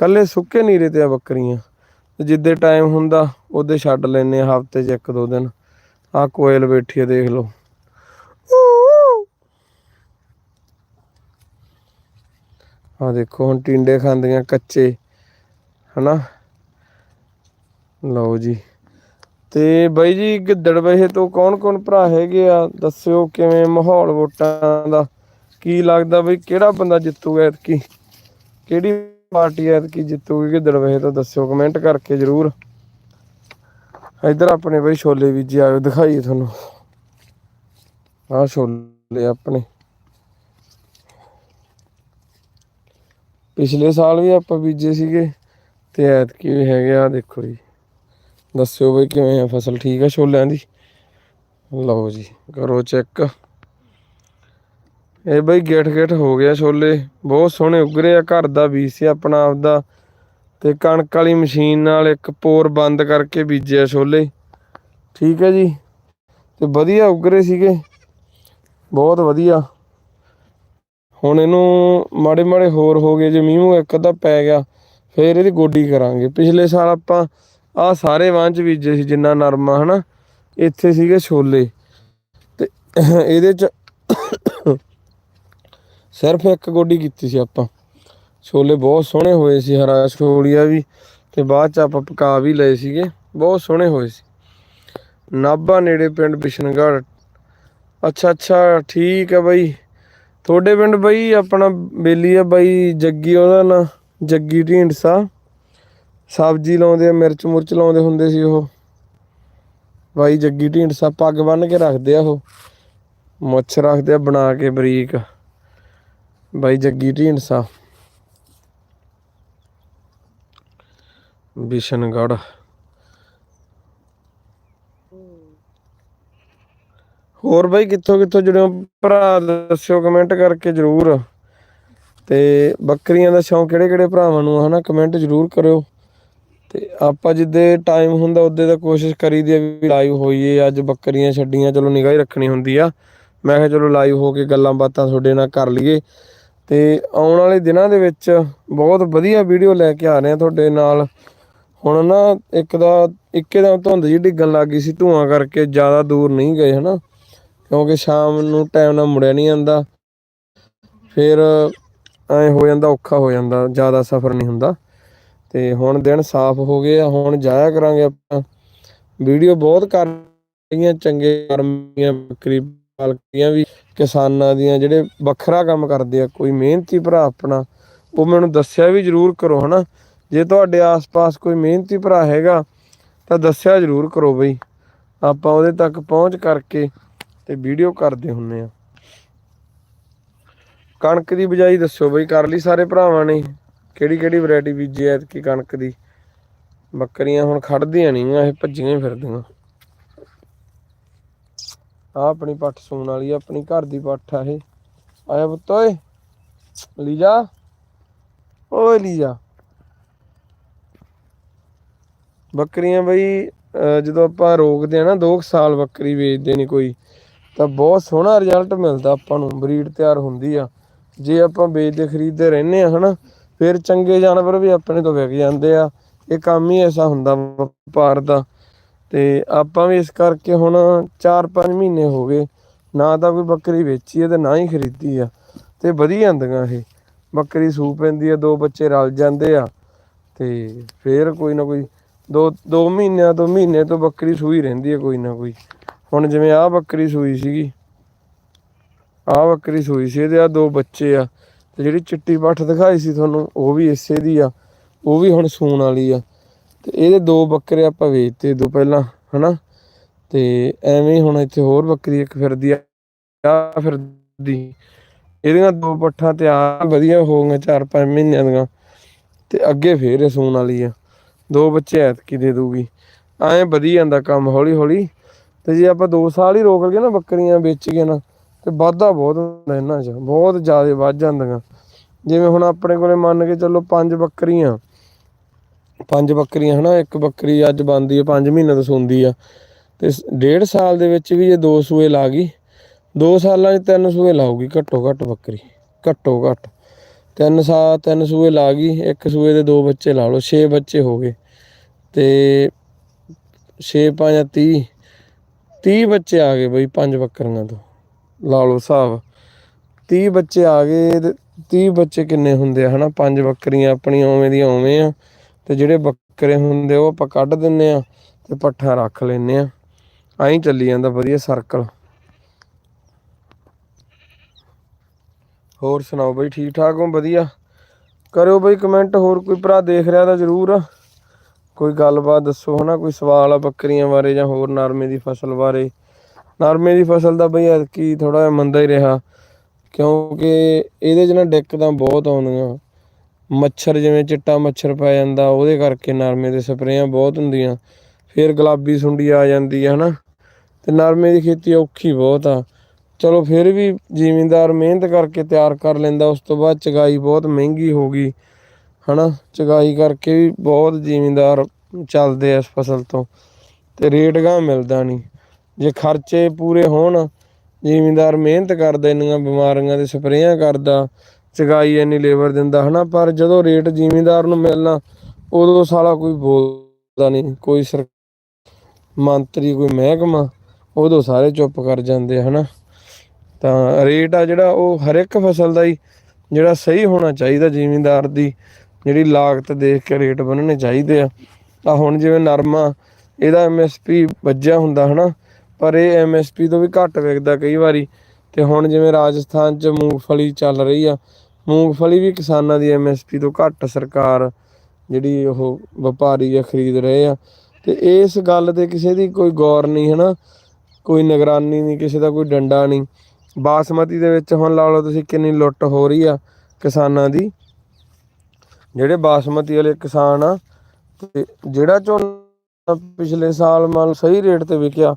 ਕੱਲੇ ਸੁੱਕੇ ਨੀਰੇ ਤੇ ਆ ਬੱਕਰੀਆਂ। ਤੇ ਜਿੱਦੇ ਟਾਈਮ ਹੁੰਦਾ, ਉਹਦੇ ਛੱਡ ਲੈਨੇ ਹਫ਼ਤੇ 'ਚ ਇੱਕ ਦੋ ਦਿਨ। ਆ ਕੋਇਲ ਬੈਠੀ ਆ, ਦੇਖ ਲਓ। ਆ ਦੇਖੋ, ਹੁਣ ਟਿੰਡੇ ਖਾਂਦੀਆਂ ਕੱਚੇ, ਹਨਾ? ਲਓ ਜੀ। ਤੇ ਬਾਈ ਜੀ, ਗਿੱਦੜ ਵਹੇ ਤੋਂ ਕੌਣ ਕੌਣ ਭਰਾ ਹੈਗੇ ਆ? ਦੱਸਿਓ ਕਿਵੇਂ ਮਾਹੌਲ ਵੋਟਾਂ ਦਾ? ਕੀ ਲੱਗਦਾ ਬਈ ਕਿਹੜਾ ਬੰਦਾ ਜਿੱਤੂਗਾ ਐਤਕੀ? ਕਿਹੜੀ ਪਾਰਟੀ ਐਤਕੀ ਜਿੱਤੂਗੀ ਗਿੱਦੜ ਵਹੇ ਤੋਂ ਦੱਸਿਓ ਕਮੈਂਟ ਕਰਕੇ ਜਰੂਰ। ਇੱਧਰ ਆਪਣੇ ਬਈ ਛੋਲੇ ਬੀਜੇ ਆਇਓ, ਦਿਖਾਈਏ ਤੁਹਾਨੂੰ। ਆਹ ਛੋਲੇ ਆਪਣੇ। ਪਿਛਲੇ ਸਾਲ ਵੀ ਆਪਾਂ ਬੀਜੇ ਸੀਗੇ ਤੇ ਐਤਕੀ ਵੀ ਹੈਗੇ ਆ, ਦੇਖੋ ਜੀ। ਦੱਸਿਓ ਬਈ ਕਿਵੇਂ ਆ ਫਸਲ, ਠੀਕ ਆ ਛੋਲਿਆਂ ਦੀ? ਲਓ ਜੀ, ਕਰੋ ਚੈੱਕ ਇਹ ਬਈ ਗੇਟ ਗੇਟ ਹੋ ਗਿਆ ਛੋਲੇ। ਬਹੁਤ ਸੋਹਣੇ ਉਗਰੇ ਆ, ਘਰ ਦਾ ਬੀਜ ਸੀ ਆਪਣਾ ਆਪਦਾ। ਤੇ ਕਣਕ ਵਾਲੀ ਮਸ਼ੀਨ ਨਾਲ ਇੱਕ ਪੋਰ ਬੰਦ ਕਰਕੇ ਬੀਜਿਆ ਛੋਲੇ। ਠੀਕ ਹੈ ਜੀ। ਤੇ ਵਧੀਆ ਉਗਰੇ ਸੀਗੇ। ਬਹੁਤ ਵਧੀਆ। ਹੁਣ ਇਹਨੂੰ ਮਾੜੇ ਮਾੜੇ ਹੋਰ ਹੋ ਗਏ, ਜੇ ਮੀਂਹ ਇੱਕ ਅੱਧਾ ਪੈ ਗਿਆ, ਫੇਰ ਇਹਦੀ ਗੋਡੀ ਕਰਾਂਗੇ। ਪਿਛਲੇ ਸਾਲ ਆਪਾਂ ਆ ਸਾਰੇ ਵਾਂ ਚ ਬੀਜੇ ਸੀ, ਜਿੰਨਾ ਨਰਮਾ, ਹਨਾ। ਇੱਥੇ ਸੀਗੇ ਛੋਲੇ। ਤੇ ਇਹਦੇ ਚ ਸਿਰਫ ਇੱਕ ਗੋਡੀ ਕੀਤੀ ਸੀ ਆਪਾਂ। ਛੋਲੇ ਬਹੁਤ ਸੋਹਣੇ ਹੋਏ ਸੀ, ਹਰਾ ਛੋਲੀਆ ਵੀ ਤੇ ਬਾਅਦ ਚ ਆਪਾਂ ਪਕਾ ਵੀ ਲਏ ਸੀਗੇ, ਬਹੁਤ ਸੋਹਣੇ ਹੋਏ ਸੀ। ਨਾਭਾ ਨੇੜੇ ਪਿੰਡ ਬਿਸ਼ਨਗੜ੍ਹ। ਅੱਛਾ ਅੱਛਾ, ਠੀਕ ਹੈ ਬਾਈ। ਤੁਹਾਡੇ ਪਿੰਡ ਬਾਈ, ਆਪਣਾ ਬੇਲੀ ਆ ਬਾਈ ਜੱਗੀ, ਉਹਦਾ ਨਾਂ ਜੱਗੀ ਢੀਂਡਸਾ। ਸਬਜ਼ੀ ਲਾਉਂਦੇ ਆ, ਮਿਰਚ ਮੁਰਚ ਲਾਉਂਦੇ ਹੁੰਦੇ ਸੀ ਉਹ। ਬਾਈ ਜੱਗੀ ਢੀਂਡਸਾ, ਪੱਗ ਬੰਨ ਕੇ ਰੱਖਦੇ ਆ ਉਹ। ਮੁੱਛ ਰੱਖਦੇ ਆ ਬਣਾ ਕੇ ਬਰੀਕ। ਬਾਈ ਜੱਗੀ ਢੀਂਡਸਾ। ਬਿਸ਼ਨਗੜ੍ਹ। ਹੋਰ ਬਾਈ ਕਿੱਥੋਂ ਕਿੱਥੋਂ ਜੁੜੇ ਭਰਾ ਦੱਸਿਓ ਕਮੈਂਟ ਕਰਕੇ ਜਰੂਰ। ਤੇ ਬੱਕਰੀਆਂ ਦਾ ਸ਼ੌਂਕ ਕਿਹੜੇ ਕਿਹੜੇ ਭਰਾਵਾਂ ਨੂੰ ਹਨਾ? ਕਮੈਂਟ ਜਰੂਰ ਕਰਿਓ। ਤੇ ਆਪਾਂ ਜਿੱਦੇ ਟਾਈਮ ਹੁੰਦਾ ਉਹਦੇ ਦਾ ਕੋਸ਼ਿਸ਼ ਕਰੀਦੀ ਆ ਵੀ ਲਾਈਵ ਹੋਈਏ। ਅੱਜ ਬੱਕਰੀਆਂ ਛੱਡੀਆਂ, ਚਲੋ ਨਿਗਾਹ ਹੀ ਰੱਖਣੀ ਹੁੰਦੀ ਆ। ਮੈਂ ਕਿਹਾ ਚਲੋ ਲਾਈਵ ਹੋ ਕੇ ਗੱਲਾਂ ਬਾਤਾਂ ਤੁਹਾਡੇ ਨਾਲ ਕਰ ਲਈਏ। ਤੇ ਆਉਣ ਵਾਲੇ ਦਿਨਾਂ ਦੇ ਵਿੱਚ ਬਹੁਤ ਵਧੀਆ ਵੀਡੀਓ ਲੈ ਕੇ ਆ ਰਹੇ ਆ ਤੁਹਾਡੇ ਨਾਲ। ਹੁਣ ਨਾ ਇੱਕ ਦਾ, ਇੱਕੇ ਦਾ ਧੁੰਦ ਜੀ ਡਿੱਗਣ ਲੱਗ ਗਈ ਸੀ ਧੂਆਂ ਕਰਕੇ, ਜ਼ਿਆਦਾ ਦੂਰ ਨਹੀਂ ਗਏ ਹਨਾ। ਕਿਉਂਕਿ ਸ਼ਾਮ ਨੂੰ ਟਾਈਮ ਨਾਲ ਮੁੜਿਆ ਨਹੀਂ ਜਾਂਦਾ। ਫਿਰ ਐ ਹੋ ਜਾਂਦਾ, ਔਖਾ ਹੋ ਜਾਂਦਾ, ਜ਼ਿਆਦਾ ਸਫ਼ਰ ਨਹੀਂ ਹੁੰਦਾ। ਤੇ ਹੁਣ ਦਿਨ ਸਾਫ਼ ਹੋ ਗਏ ਆ, ਹੁਣ ਜਾਇਆ ਕਰਾਂਗੇ ਆਪਾਂ। ਵੀਡੀਓ ਬਹੁਤ ਕਰ ਰਹੀਆਂ, ਚੰਗੇ ਕਰਮੀਆਂ ਬੱਕਰੀ ਪਾਲਕੀਆਂ ਵੀ। ਕਿਸਾਨਾਂ ਦੀਆਂ ਜਿਹੜੇ ਵੱਖਰਾ ਕੰਮ ਕਰਦੇ ਆ, ਕੋਈ ਮਿਹਨਤੀ ਭਰਾ ਆਪਣਾ, ਉਹ ਮੈਨੂੰ ਦੱਸਿਆ ਵੀ ਜਰੂਰ ਕਰੋ, ਹਨਾ? ਜੇ ਤੁਹਾਡੇ ਆਸ-ਪਾਸ ਕੋਈ ਮਿਹਨਤੀ ਭਰਾ ਹੈਗਾ, ਤਾਂ ਦੱਸਿਆ ਜਰੂਰ ਕਰੋ ਬਈ। ਆਪਾਂ ਉਹਦੇ ਤੱਕ ਪਹੁੰਚ ਕਰਕੇ ਤੇ ਵੀਡੀਓ ਕਰਦੇ ਹੁੰਨੇ ਆ। ਕਣਕ ਦੀ ਬਜਾਈ ਦੱਸੋ ਬਈ, ਕਰ ਲਈ ਸਾਰੇ ਭਰਾਵਾਂ ਨੇ? ਕਿਹੜੀ ਕਿਹੜੀ ਵੈਰਾਈਟੀ ਬੀਜੀ ਐ ਕੀ ਕਣਕ ਦੀ? ਬੱਕਰੀਆਂ ਹੁਣ ਖੜਦੀਆਂ ਨਹੀਂ ਇਹ ਭੱਜੀਆਂ ਹੀ ਫਿਰਦੀਆਂ। ਆ ਆਪਣੀ ਪੱਠ ਸੂਣ ਵਾਲੀ ਆ, ਆਪਣੀ ਘਰ ਦੀ ਪੱਠ ਆ ਇਹ। ਆਇਆ ਪੁੱਤ, ਓਏ। ਲੀਜਾ। ਓਏ ਲੀਜਾ। ਬੱਕਰੀਆਂ ਬਈ ਜਦੋਂ ਆਪਾਂ ਰੋਕਦੇ ਆ ਨਾ 2 ਸਾਲ ਬੱਕਰੀ ਵੇਚਦੇ ਨਹੀਂ ਕੋਈ, ਤਾਂ ਬਹੁਤ ਸੋਹਣਾ ਰਿਜ਼ਲਟ ਮਿਲਦਾ ਆਪਾਂ ਨੂੰ, ਬਰੀਡ ਤਿਆਰ ਹੁੰਦੀ ਆ। ਜੇ ਆਪਾਂ ਵੇਚਦੇ, ਖਰੀਦਦੇ ਰਹਿੰਦੇ ਆ, ਹਨਾ, ਫਿਰ ਚੰਗੇ ਜਾਨਵਰ ਵੀ ਆਪਣੇ ਤੋਂ ਵਿਕ ਜਾਂਦੇ ਆ। ਇਹ ਕੰਮ ਹੀ ਐਸਾ ਹੁੰਦਾ ਵਪਾਰ ਦਾ। ਤੇ ਆਪਾਂ ਵੀ ਇਸ ਕਰਕੇ ਹੁਣ 4-5 ਮਹੀਨੇ ਹੋ ਗਏ, ਨਾ ਤਾਂ ਕੋਈ ਬੱਕਰੀ ਵੇਚੀ ਹੈ ਤੇ ਨਾ ਹੀ ਖਰੀਦੀ ਆ, ਤੇ ਵਧੀਆ ਹੁੰਦੀਆਂ ਇਹ। ਬੱਕਰੀ ਸੂ ਪੈਂਦੀ ਆ, ਦੋ ਬੱਚੇ ਰਲ ਜਾਂਦੇ ਆ, ਤੇ ਫੇਰ ਕੋਈ ਨਾ ਕੋਈ ਦੋ ਦੋ ਮਹੀਨਿਆਂ ਤੋਂ ਮਹੀਨੇ ਤੋਂ ਬੱਕਰੀ ਸੂਈ ਰਹਿੰਦੀ ਹੈ ਕੋਈ ਨਾ ਕੋਈ। ਹੁਣ ਜਿਵੇਂ ਆਹ ਬੱਕਰੀ ਸੂਈ ਸੀਗੀ, ਆਹ ਬੱਕਰੀ ਸੂਈ ਸੀ ਇਹਦੇ ਆ ਦੋ ਬੱਚੇ ਆ, ਤੇ ਜਿਹੜੀ ਚਿੱਟੀ ਪੱਠ ਦਿਖਾਈ ਸੀ ਤੁਹਾਨੂੰ, ਉਹ ਵੀ ਇਸੇ ਦੀ ਆ, ਉਹ ਵੀ ਹੁਣ ਸੂਣ ਵਾਲੀ ਆ। ਤੇ ਇਹਦੇ ਦੋ ਬੱਕਰੇ ਆਪਾਂ ਵੇਚਤੇ ਦੋ ਪਹਿਲਾਂ, ਹਨਾ? ਤੇ ਐਵੇਂ ਹੁਣ ਇੱਥੇ ਹੋਰ ਬੱਕਰੀ ਇੱਕ ਫਿਰਦੀ ਆ ਆ ਫਿਰਦੀ। ਇਹਦੀਆਂ ਦੋ ਪੱਠਾਂ ਤੇ ਆ ਵਧੀਆ ਹੋ ਗਈਆਂ 4-5 ਮਹੀਨਿਆਂ ਦੀਆਂ, ਤੇ ਅੱਗੇ ਫੇਰ ਇਹ ਸੂਣ ਵਾਲੀ ਆ। ਦੋ ਬੱਚੇ ਐਤਕੀ ਦੇ ਦੂਗੀ। ਐਂ ਵਧੀ ਜਾਂਦਾ ਕੰਮ ਹੌਲੀ ਹੌਲੀ ਤੇ ਜੇ ਆਪਾਂ 2 ਸਾਲ ਹੀ ਰੋਕ ਲਈਏ ਨਾ ਬੱਕਰੀਆਂ ਵੇਚ ਕੇ ਨਾ, ਤੇ ਵਾਧਾ ਬਹੁਤ ਹੁੰਦਾ ਇਹਨਾਂ 'ਚ, ਬਹੁਤ ਜ਼ਿਆਦਾ ਵੱਧ ਜਾਂਦੀਆਂ। ਜਿਵੇਂ ਹੁਣ ਆਪਣੇ ਕੋਲੇ ਮੰਨ ਕੇ ਚੱਲੋ ਪੰਜ ਬੱਕਰੀਆਂ ਪੰਜ ਬੱਕਰੀਆਂ ਹਨਾ, ਇੱਕ ਬੱਕਰੀ ਅੱਜ ਬੰਦੀ ਹੈ 5 ਮਹੀਨੇ ਤੋਂ ਸੂੰਦੀ ਆ। ਤੇ ਡੇਢ ਸਾਲ ਦੇ ਵਿੱਚ ਵੀ ਇਹ ਦੋ ਸੂਏ ਲਾ ਗਈ। ਦੋ ਸਾਲਾਂ 'ਚ ਤਿੰਨ ਸੂਏ ਲਾਊਗੀ, ਘੱਟੋ ਘੱਟ ਬੱਕਰੀ। ਘੱਟੋ ਘੱਟ। ਤਿੰਨ ਸਾਲ ਤਿੰਨ ਸੂਏ ਲਾ ਗਈ, ਇੱਕ ਸੂਏ ਦੇ ਦੋ ਬੱਚੇ ਲਾ ਲਓ 6 ਬੱਚੇ ਹੋ ਗਏ। ਤੇ 6 5 30 30 ਬੱਚੇ ਆ ਗਏ ਬਈ ਪੰਜ ਬੱਕਰੀਆਂ ਤੋਂ। ਲਾ ਲਓ ਹਿਸਾਬ। 30 ਬੱਚੇ ਆ ਗਏ ਤੇ 30 ਬੱਚੇ ਕਿੰਨੇ ਹੁੰਦੇ ਆ, ਹਨਾ? ਪੰਜ ਬੱਕਰੀਆਂ ਆਪਣੀਆਂ ਉਵੇਂ ਦੀਆਂ ਉਵੇਂ ਆ। ਤੇ ਜਿਹੜੇ ਬੱਕਰੇ ਹੁੰਦੇ ਉਹ ਆਪਾਂ ਕੱਢ ਦਿੰਨੇ ਆ ਤੇ ਪੱਠਾ ਰੱਖ ਲੈਨੇ ਆ। ਐਂ ਚੱਲੀ ਜਾਂਦਾ ਵਧੀਆ ਸਰਕਲ ਹੋਰ ਸੁਣਾਓ ਬਈ ਠੀਕ ਠਾਕ ਹੋ? ਵਧੀਆ। ਕਰਿਓ ਬਈ ਕਮੈਂਟ ਹੋਰ ਕੋਈ ਭਰਾ ਦੇਖ ਰਿਹਾ ਤਾਂ ਜ਼ਰੂਰ। ਕੋਈ ਗੱਲਬਾਤ ਦੱਸੋ ਹਨਾ, ਕੋਈ ਸਵਾਲ ਆ ਬੱਕਰੀਆਂ ਬਾਰੇ ਜਾਂ ਹੋਰ ਨਰਮੇ ਦੀ ਫਸਲ ਬਾਰੇ। ਨਰਮੇ ਦੀ ਫਸਲ ਦਾ ਬਈ ਐਤਕੀ ਥੋੜਾ ਜਿਹਾ ਮੰਦਾ ਹੀ ਰਿਹਾ, ਕਿਉਂਕਿ ਇਹਦੇ 'ਚ ਨਾ ਦਿੱਕਤਾਂ ਬਹੁਤ ਆਉਂਦੀਆਂ। ਮੱਛਰ ਜਿਵੇਂ ਚਿੱਟਾ ਮੱਛਰ ਪੈ ਜਾਂਦਾ, ਉਹਦੇ ਕਰਕੇ ਨਰਮੇ ਦੇ ਸਪਰੇਆਂ ਬਹੁਤ ਹੁੰਦੀਆਂ। ਫਿਰ ਗੁਲਾਬੀ ਸੁੰਡੀ ਆ ਜਾਂਦੀ ਹੈ ਹਨਾ? ਤੇ ਨਰਮੇ ਦੀ ਖੇਤੀ ਔਖੀ ਬਹੁਤ ਆ। ਚਲੋ ਫਿਰ ਵੀ ਜ਼ਿਮੀਂਦਾਰ ਮਿਹਨਤ ਕਰਕੇ ਤਿਆਰ ਕਰ ਲੈਂਦਾ, ਉਸ ਤੋਂ ਬਾਅਦ ਚਗਾਈ ਬਹੁਤ ਮਹਿੰਗੀ ਹੋ ਗਈ, ਹਨਾ? ਚਗਾਈ ਕਰਕੇ ਵੀ ਬਹੁਤ ਜ਼ਿਮੀਂਦਾਰ ਚੱਲਦੇ ਆ ਇਸ ਫਸਲ ਤੋਂ, ਤੇ ਰੇਟ ਗਾ ਮਿਲਦਾ ਨਹੀਂ। ਜੇ ਖਰਚੇ ਪੂਰੇ ਹੋਣ, ਜ਼ਿਮੀਂਦਾਰ ਮਿਹਨਤ ਕਰਦਾ, ਇੰਨੀਆਂ ਬਿਮਾਰੀਆਂ ਦੇ ਸਪਰੇਆਂ ਕਰਦਾ ਚਗਾਈ ਇੰਨੀ ਲੇਬਰ ਦਿੰਦਾ ਹਨਾ, ਪਰ ਜਦੋਂ ਰੇਟ ਜ਼ਿਮੀਂਦਾਰ ਨੂੰ ਮਿਲਣਾ, ਉਦੋਂ ਸਾਲਾ ਕੋਈ ਬੋਲਦਾ ਨਹੀਂ ਕੋਈ ਸਰ, ਮੰਤਰੀ, ਕੋਈ ਮਹਿਕਮਾ, ਉਦੋਂ ਸਾਰੇ ਚੁੱਪ ਕਰ ਜਾਂਦੇ ਹਨਾ। ਤਾਂ ਰੇਟ ਆ ਜਿਹੜਾ, ਉਹ ਹਰ ਇੱਕ ਫਸਲ ਦਾ ਹੀ, ਜਿਹੜਾ ਸਹੀ ਹੋਣਾ ਚਾਹੀਦਾ ਜ਼ਿਮੀਂਦਾਰ ਦੀ, ਜਿਹੜੀ ਲਾਗਤ ਦੇਖ ਕੇ ਰੇਟ ਬਣਨੇ ਚਾਹੀਦੇ ਆ। ਆ ਹੁਣ ਜਿਵੇਂ ਨਰਮਾ, ਇਹਦਾ ਐਮਐਸਪੀ ਵੱਜਿਆ ਹੁੰਦਾ ਹਨਾ, ਪਰ ਇਹ ਐਮਐਸਪੀ ਤੋਂ ਵੀ ਘੱਟ ਵਿਕਦਾ ਕਈ ਵਾਰੀ। ਤੇ ਹੁਣ ਜਿਵੇਂ ਰਾਜਸਥਾਨ 'ਚ ਮੂੰਗਫਲੀ ਚੱਲ ਰਹੀ ਆ, ਮੂੰਗਫਲੀ ਵੀ ਕਿਸਾਨਾਂ ਦੀ ਐਮਐਸਪੀ ਤੋਂ ਘੱਟ ਸਰਕਾਰ ਜਿਹੜੀ ਉਹ ਵਪਾਰੀ ਆ, ਖਰੀਦ ਰਹੇ ਆ। ਤੇ ਇਸ ਗੱਲ ਤੇ ਕਿਸੇ ਦੀ ਕੋਈ ਗੌਰ ਨਹੀਂ, ਹਨਾ? ਕੋਈ ਨਿਗਰਾਨੀ ਨਹੀਂ, ਕਿਸੇ ਦਾ ਕੋਈ ਡੰਡਾ ਨਹੀਂ। ਬਾਸਮਤੀ ਦੇ ਵਿੱਚ ਹੁਣ ਲਾ ਲਓ ਤੁਸੀਂ ਕਿੰਨੀ ਲੁੱਟ ਹੋ ਰਹੀ ਆ ਕਿਸਾਨਾਂ ਦੀ। ਜਿਹੜੇ ਬਾਸਮਤੀ ਵਾਲੇ ਕਿਸਾਨ ਆ, ਤੇ ਜਿਹੜਾ ਝੋਨਾ ਪਿਛਲੇ ਸਾਲ ਮੰਨ ਸਹੀ ਰੇਟ ਤੇ ਵਿਕਿਆ,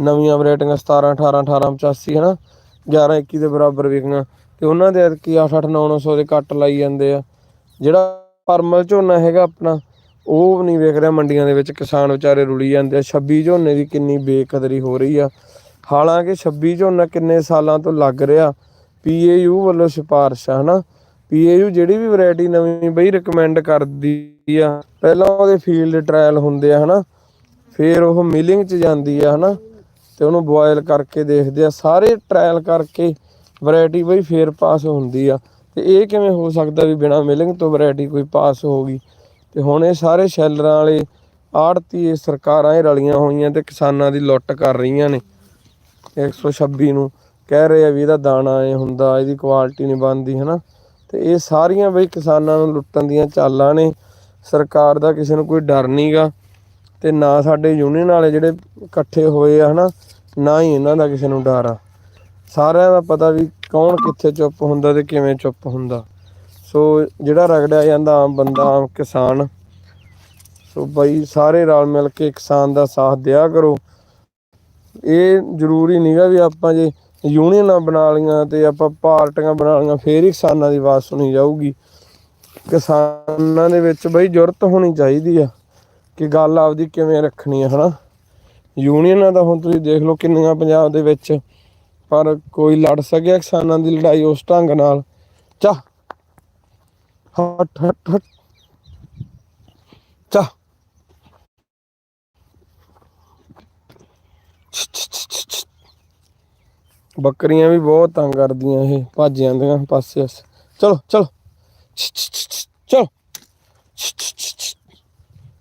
ਨਵੀਆਂ ਵੈਰਾਈਟੀਆਂ 17 18 18 85 ਹਨਾ? 11 21 ਦੇ ਬਰਾਬਰ ਵਿਕੀਆਂ ਤੇ ਉਹਨਾਂ ਦੇ ਐਤਕੀ 8 8 9 900 ਦੇ ਕੱਟ ਲਾਈ ਜਾਂਦੇ ਆ। ਜਿਹੜਾ ਪਰਮਲ ਝੋਨਾ ਹੈਗਾ ਆਪਣਾ, ਉਹ ਨਹੀਂ ਵਿਕ ਰਿਹਾ ਮੰਡੀਆਂ ਦੇ ਵਿੱਚ। ਕਿਸਾਨ ਵਿਚਾਰੇ ਰੁਲੀ ਜਾਂਦੇ ਆ। 26 ਝੋਨੇ ਦੀ ਕਿੰਨੀ ਬੇਕਦਰੀ ਹੋ ਰਹੀ ਆ। ਹਾਲਾਂਕਿ 26 ਝੋਨਾ ਕਿੰਨੇ ਸਾਲਾਂ ਤੋਂ ਲੱਗ ਰਿਹਾ। ਪੀਏਯੂ ਵੱਲੋਂ ਸਿਫਾਰਿਸ਼ ਆ, ਹਨਾ? ਪੀਏਯੂ ਜਿਹੜੀ ਵੀ ਵੈਰਾਈਟੀ ਨਵੀਂ ਬਈ ਰეკਮੈਂਡ ਕਰਦੀ ਆ, ਪਹਿਲਾਂ ਉਹਦੇ ਫੀਲਡ ਟ੍ਰਾਇਲ ਹੁੰਦੇ ਆ, ਹਨਾ? ਫਿਰ ਉਹ ਮਿਲਿੰਗ 'ਚ ਜਾਂਦੀ ਆ, ਹਨਾ? ਤੇ ਉਹਨੂੰ ਬੋਇਲ ਕਰਕੇ ਦੇਖਦੇ ਆ, ਸਾਰੇ ਟ੍ਰਾਇਲ ਕਰਕੇ ਵੈਰਾਈਟੀ ਬਈ ਫੇਰ ਪਾਸ ਹੁੰਦੀ ਆ। ਤੇ ਇਹ ਕਿਵੇਂ ਹੋ ਸਕਦਾ ਵੀ ਬਿਨਾ ਮਿਲਿੰਗ ਤੋਂ ਵੈਰਾਈਟੀ ਕੋਈ ਪਾਸ ਹੋ ਗਈ? ਤੇ ਹੁਣ ਇਹ ਸਾਰੇ ਸ਼ੈਲਰਾਂ ਵਾਲੇ ਆੜਤੀ ਸਰਕਾਰਾਂ ਇਹ ਰਲੀਆਂ ਹੋਈਆਂ ਤੇ ਕਿਸਾਨਾਂ ਦੀ ਲੁੱਟ ਕਰ ਰਹੀਆਂ ਨੇ। 126 ਨੂੰ ਕਹਿ ਰਹੇ ਆ ਵੀ ਇਹਦਾ ਦਾਣਾ ਇਹ ਹੁੰਦਾ, ਇਹਦੀ ਕੁਆਲਿਟੀ ਨਹੀਂ ਬਣਦੀ, ਹਨਾ? ਤੇ ਇਹ ਸਾਰੀਆਂ ਬਈ ਕਿਸਾਨਾਂ ਨੂੰ ਲੁੱਟਣ ਦੀਆਂ ਚਾਲਾਂ ਨੇ। ਸਰਕਾਰ ਦਾ ਕਿਸੇ ਨੂੰ ਕੋਈ ਡਰ ਨਹੀਂਗਾ ਤੇ ਨਾ ਸਾਡੇ ਯੂਨੀਅਨ ਵਾਲੇ ਜਿਹੜੇ ਇਕੱਠੇ ਹੋਏ ਆ ਹਨਾ, ਨਾ ਹੀ ਇਹਨਾਂ ਦਾ ਕਿਸੇ ਨੂੰ ਡਰ ਆ। ਸਾਰਿਆਂ ਦਾ ਪਤਾ ਵੀ ਕੌਣ ਕਿੱਥੇ ਚੁੱਪ ਹੁੰਦਾ ਤੇ ਕਿਵੇਂ ਚੁੱਪ ਹੁੰਦਾ। ਸੋ ਜਿਹੜਾ ਰਗੜਿਆ ਜਾਂਦਾ ਆਮ ਬੰਦਾ, ਆਮ ਕਿਸਾਨ, ਸੋ ਬਈ ਸਾਰੇ ਰਲ ਮਿਲ ਕੇ ਕਿਸਾਨ ਦਾ ਸਾਥ ਦਿਆ ਕਰੋ। ਇਹ ਜ਼ਰੂਰੀ ਨਹੀਂਗਾ ਵੀ ਆਪਾਂ ਜੇ ਯੂਨੀਅਨਾਂ ਬਣਾ ਲੀਆਂ ਤੇ ਆਪਾਂ ਪਾਰਟੀਆਂ ਬਣਾ ਲੀਆਂ ਫੇਰ ਹੀ ਕਿਸਾਨਾਂ ਦੀ ਆਵਾਜ਼ ਸੁਣੀ ਜਾਊਗੀ। ਕਿਸਾਨਾਂ ਦੇ ਵਿੱਚ ਬਈ ਜੁਰਤ ਹੋਣੀ ਚਾਹੀਦੀ ਆ। ਕਿ ਗੱਲ ਆਪਦੀ ਕਿਵੇਂ ਰੱਖਣੀ ਹੈ ਹਨਾ? ਯੂਨੀਅਨਾਂ ਦਾ ਹੁਣ ਤੁਸੀਂ ਦੇਖ ਲਓ ਕਿੰਨੀਆਂ ਪੰਜਾਬ ਦੇ ਵਿੱਚ ਪਰ ਕੋਈ ਲੜ ਸਕਿਆ ਕਿਸਾਨਾਂ ਦੀ ਲੜਾਈ ਉਸ ਢੰਗ ਨਾਲ। ਚਾ ਹਟ ਹਟ ਹਟ। ਚਾ ਬੱਕਰੀਆਂ ਵੀ ਬਹੁਤ ਤੰਗ ਕਰਦੀਆਂ ਇਹ ਭੱਜ ਜਾਂਦੀਆਂ ਪਾਸੇ। ਚਲੋ ਚਲੋ। ਚਲੋ।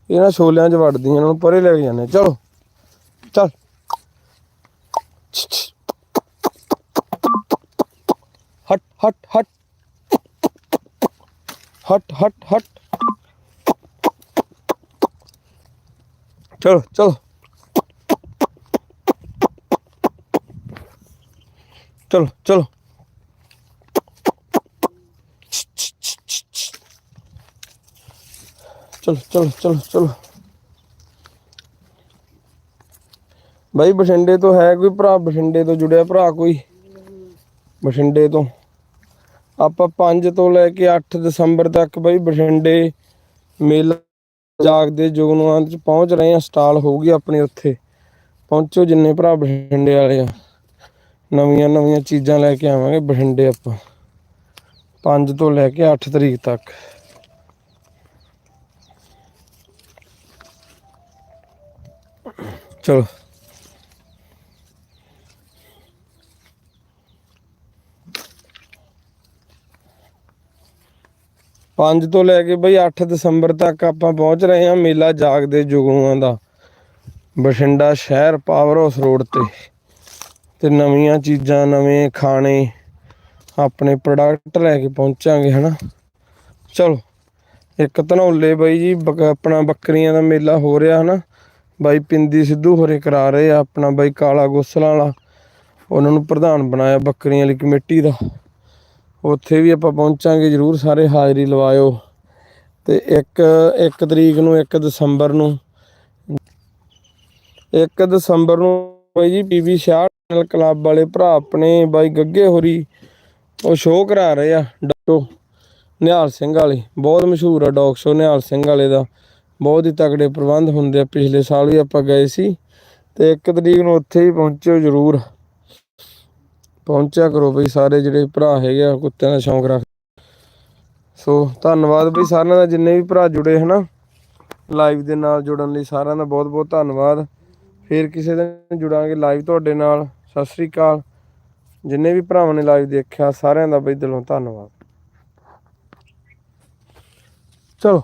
ਇਹਨਾਂ ਛੋਲਿਆਂ 'ਚ ਵੜਦੀਆਂ, ਇਹਨਾਂ ਨੂੰ ਪਰੇ ਲੈ ਕੇ ਜਾਂਦੇ ਚਲੋ, ਚੱਲ। ਹਟ ਹਟ ਹਟ। ਹਟ ਹਟ ਹਟ। ਚਲੋ ਚਲੋ। ਚਲੋ ਚਲੋ। ਚਲੋ ਚਲੋ ਚਲੋ ਚਲੋ। ਬਾਈ, ਬਠਿੰਡੇ ਤੋਂ ਹੈ ਕੋਈ ਭਰਾ? ਬਠਿੰਡੇ ਤੋਂ ਜੁੜਿਆ ਭਰਾ ਕੋਈ? ਬਠਿੰਡੇ ਤੋਂ। ਆਪਾਂ 5 ਤੋਂ ਲੈ ਕੇ 8 ਦਸੰਬਰ ਤੱਕ ਬਾਈ ਬਠਿੰਡੇ ਮੇਲਾ ਜਾਗਦੇ ਜੁਗਨੂਆਂ ਚ ਪਹੁੰਚ ਰਹੇ ਆ ਸਟਾਲ ਹੋਊਗੀ ਆਪਣੇ ਉੱਥੇ। ਪਹੁੰਚੋ ਜਿੰਨੇ ਭਰਾ ਬਠਿੰਡੇ ਵਾਲੇ ਆ। ਨਵੀਆਂ ਨਵੀਆਂ ਚੀਜ਼ਾਂ ਲੈ ਕੇ ਆਵਾਂਗੇ ਬਠਿੰਡੇ ਆਪਾਂ। 5 ਤੋਂ ਲੈ ਕੇ 8 ਤਰੀਕ ਤੱਕ। ਚਲੋ। ਪੰਜ ਤੋਂ ਲੈ ਕੇ ਬਈ 8 ਦਸੰਬਰ ਤੱਕ ਆਪਾਂ ਪਹੁੰਚ ਰਹੇ ਹਾਂ ਮੇਲਾ ਜਾਗਦੇ ਜੁਗੂਆਂ ਦਾ। ਬਠਿੰਡਾ ਸ਼ਹਿਰ ਪਾਵਰ ਹਾਊਸ ਰੋਡ ਤੇ। ਤੇ ਨਵੀਆਂ ਚੀਜ਼ਾਂ, ਨਵੇਂ ਖਾਣੇ, ਆਪਣੇ ਪ੍ਰੋਡਕਟ ਲੈ ਕੇ ਪਹੁੰਚਾਂਗੇ, ਹਨਾ? ਚਲੋ। ਇੱਕ ਧਨੌਲੇ ਬਾਈ ਜੀ, ਬਕ- ਆਪਣਾ ਬੱਕਰੀਆਂ ਦਾ ਮੇਲਾ ਹੋ ਰਿਹਾ, ਹਨਾ? ਬਾਈ ਪਿੰਦੀ ਸਿੱਧੂ ਹੋਰੇ ਕਰਾ ਰਹੇ ਆ ਆਪਣਾ ਬਾਈ ਕਾਲਾ ਗੋਸਲਾਂ ਵਾਲਾ। ਉਹਨਾਂ ਨੂੰ ਪ੍ਰਧਾਨ ਬਣਾਇਆ ਬੱਕਰੀਆਂ ਵਾਲੀ ਕਮੇਟੀ ਦਾ। ਉੱਥੇ ਵੀ ਆਪਾਂ ਪਹੁੰਚਾਂਗੇ ਜਰੂਰ, ਸਾਰੇ ਹਾਜ਼ਰੀ ਲਵਾਇਓ। ਤੇ ਇੱਕ ਇੱਕ ਤਰੀਕ ਨੂੰ 1 ਦਸੰਬਰ ਨੂੰ। 1 ਦਸੰਬਰ ਨੂੰ ਬਾਈ ਜੀ ਪੀਵੀ ਸ਼ਾਹ ਕਲੱਬ ਵਾਲੇ ਭਰਾ ਆਪਣੇ ਬਾਈ ਗੱਗੇ ਹੋਰੀ, ਉਹ ਸ਼ੋਅ ਕਰਾ ਰਹੇ ਆ ਡਾਕਟੋ ਨਿਹਾਲ ਸਿੰਘ ਵਾਲੇ। ਬਹੁਤ ਮਸ਼ਹੂਰ ਆ ਡੌਗ ਸ਼ੋਅ ਨਿਹਾਲ ਸਿੰਘ ਵਾਲੇ ਦਾ। ਬਹੁਤ ਹੀ ਤਕੜੇ ਪ੍ਰਬੰਧ ਹੁੰਦੇ ਆ। ਪਿਛਲੇ ਸਾਲ ਵੀ ਆਪਾਂ ਗਏ ਸੀ ਤੇ ਇੱਕ ਤਰੀਕ ਨੂੰ ਉੱਥੇ ਹੀ ਪਹੁੰਚਿਓ ਜਰੂਰ। ਪਹੁੰਚਿਆ ਕਰੋ ਬਈ ਸਾਰੇ ਜਿਹੜੇ ਭਰਾ ਹੈਗੇ ਆ, ਕੁੱਤਿਆਂ ਦਾ ਸ਼ੌਂਕ ਰੱਖ। ਸੋ ਧੰਨਵਾਦ ਬਈ ਸਾਰਿਆਂ ਦਾ, ਜਿੰਨੇ ਵੀ ਭਰਾ ਜੁੜੇ ਹਨਾ। ਲਾਈਵ ਦੇ ਨਾਲ ਜੁੜਨ ਲਈ ਸਾਰਿਆਂ ਦਾ ਬਹੁਤ ਬਹੁਤ ਧੰਨਵਾਦ। ਫੇਰ ਕਿਸੇ ਦਿਨ ਜੁੜਾਂਗੇ ਲਾਈਵ ਤੁਹਾਡੇ ਨਾਲ। ਸਤਿ ਸ੍ਰੀ ਅਕਾਲ। ਜਿੰਨੇ ਵੀ ਭਰਾਵਾਂ ਨੇ ਲਾਈਵ ਦੇਖਿਆ, ਸਾਰਿਆਂ ਦਾ ਬਈ ਦਿਲੋਂ ਧੰਨਵਾਦ। ਚਲੋ।